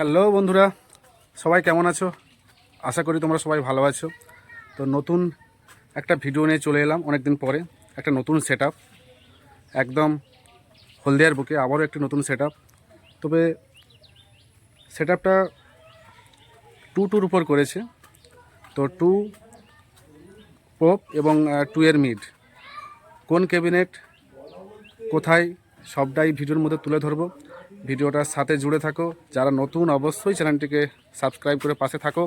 Hello বন্ধুরা, সবাই কেমন আছো? আশা করি তোমরা সবাই ভালো আছো। তো নতুন একটা ভিডিও নিয়ে চলে এলাম অনেক দিন পরে, একটা নতুন সেট একদম হলদিয়ার বুকে আবারও একটি নতুন সেট তবে সেট আপটা টু টুর উপর করেছে। তো টু পোপ এবং টু এর মিড কোন ক্যাবিনেট কোথায়, সবটাই ভিডিওর মধ্যে তুলে ধরবো। ভিডিওটার সাথে জুড়ে থাকো। যারা নতুন, অবশ্যই চ্যানেলটিকে সাবস্ক্রাইব করে পাশে থাকো।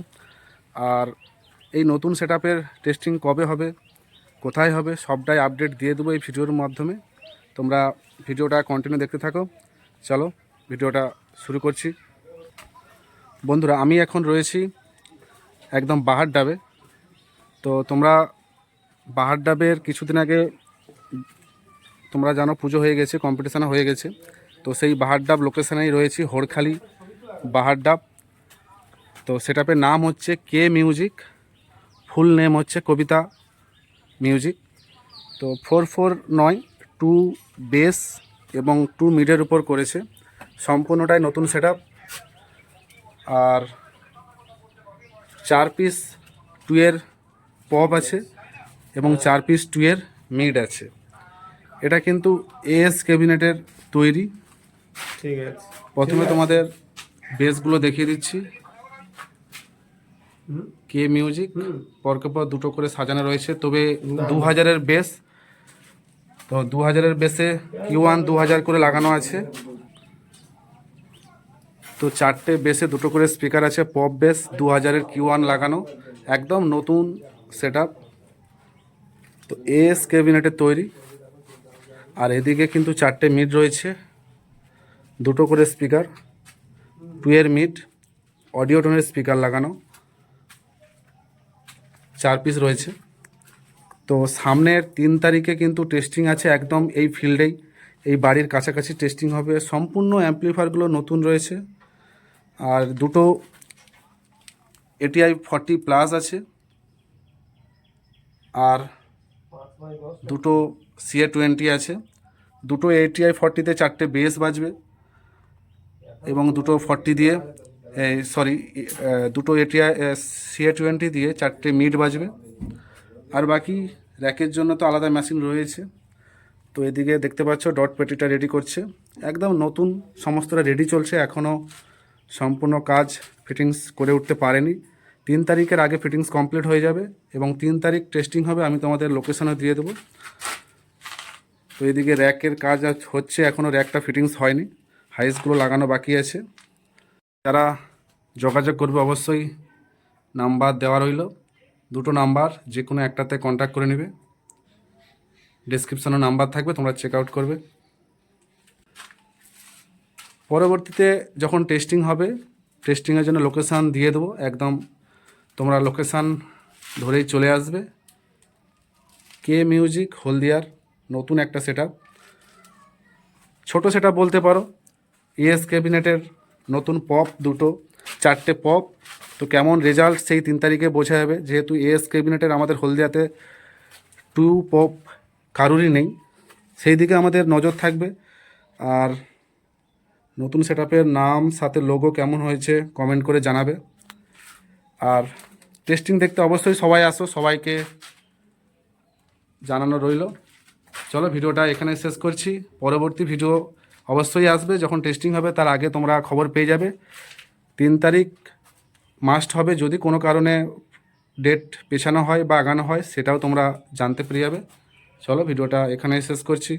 আর এই নতুন সেট টেস্টিং কবে হবে, কোথায় হবে, সবটাই আপডেট দিয়ে দেবো এই ভিডিওর মাধ্যমে। তোমরা ভিডিওটা কন্টিনিউ দেখতে থাকো। চলো, ভিডিওটা শুরু করছি। বন্ধুরা, আমি এখন রয়েছি একদম বাহার ডাবে। তো তোমরা বাহার ডাবের কিছুদিন আগে তোমরা জানো পুজো হয়ে গেছে কম্পিটিশানও হয়ে গেছে। তো সেই বাহারডাব লোকেশনেই রয়েছি, হোড়খালি বাহারডাব। তো সেটাপের নাম হচ্ছে কে মিউজিক, ফুল নেম হচ্ছে কবিতা মিউজিক। তো ফোর ফোর নয়, টু বেস এবং টু মিডের উপর করেছে। সম্পূর্ণটাই নতুন সেট আর চার পিস টুয়ের পপ আছে এবং চার পিস টুয়ের মিড আছে। এটা কিন্তু এএস ক্যাবিনেটের তৈরি। ঠিক আছে। প্রথমে তোমাদের বেসগুলো দেখিয়ে দিচ্ছি। কে মিউজিক পরকে পর দুটো করে সাজানো রয়েছে। তবে দু হাজারের বেস তো দু হাজারের বেসে কিউ ওয়ান দু হাজার করে লাগানো আছে। তো চারটে বেসে দুটো করে স্পিকার আছে পপ বেস দু হাজারের কিউ ওয়ান লাগানো। একদম নতুন সেট তো এস ক্যাবিনেটের তৈরি। আর এদিকে কিন্তু চারটে মিড রয়েছে। দুটো করে স্পিকার টুয়ের মিট অডিও টোনের স্পিকার লাগানো, চার পিস রয়েছে। তো সামনের তিন তারিখে কিন্তু টেস্টিং আছে একদম এই ফিল্ডেই এই। বাড়ির কাছাকাছি টেস্টিং হবে। সম্পূর্ণ অ্যাম্প্লিফায়ারগুলো নতুন রয়েছে। আর দুটো এটিআই ফর্টি প্লাস আছে। আর দুটো সিএ টোয়েন্টি আছে। দুটো এটিআই ফর্টিতে চারটে বেস বাজবে। এবং দুটো ফর্টি দিয়ে সরি দুটো এটিআই সিএ টোয়েন্টি দিয়ে চারটে মিড বাজবে। আর বাকি র্যাকের জন্য তো আলাদা মেশিন রয়েছে। তো এদিকে দেখতে পাচ্ছ ডট পেটিটা রেডি করছে। একদম নতুন, সমস্তটা রেডি চলছে। এখনও সম্পূর্ণ কাজ ফিটিংস করে উঠতে পারেনি। তিন তারিখের আগে ফিটিংস কমপ্লিট হয়ে যাবে এবং তিন তারিখ টেস্টিং হবে, আমি তোমাদের লোকেশনও দিয়ে দেবো। তো এদিকে র্যাকের কাজ হচ্ছে এখনও র্যাকটা ফিটিংস হয়নি। হাইসগুলো লাগানো বাকি আছে। যারা যোগাযোগ করবে অবশ্যই নাম্বার দেওয়া রইল। দুটো নাম্বার যে কোনো একটাতে কন্ট্যাক্ট করে নেবে। ডিসক্রিপশনে নাম্বার থাকবে, তোমরা চেক আউট করবে। পরবর্তীতে যখন টেস্টিং হবে টেস্টিংয়ের জন্য লোকেশান দিয়ে দেবো। একদম তোমরা লোকেশান ধরেই চলে আসবে। কে মিউজিক হলদিয়ার নতুন একটা সেট আপ ছোটো সেট বলতে পারো। ইএস ক্যাবিনেটের নতুন পপ দুটো, চারটে পপ। তো কেমন রেজাল্ট সেই তিন তারিখে বোঝা যাবে। যেহেতু এএস ক্যাবিনেটের আমাদের হলদিয়াতে টু পপ কারুরই নেই। সেই দিকে আমাদের নজর থাকবে। আর নতুন সেট নাম, সাথে লোগো কেমন হয়েছে কমেন্ট করে জানাবে। আর টেস্টিং দেখতে অবশ্যই সবাই আসো, সবাইকে জানানো রইল। চলো, ভিডিওটা এখানে শেষ করছি। পরবর্তী ভিডিও অবশ্যই আসবে, যখন টেস্টিং হবে তার আগে তোমরা খবর পেয়ে যাবে। তিন তারিখ মাস্ট হবে, যদি কোনো কারণে ডেট পেছানো হয় বা আগানো হয়, সেটাও তোমরা জানতে পেরে যাবে। চলো, ভিডিওটা এখানেই শেষ করছি।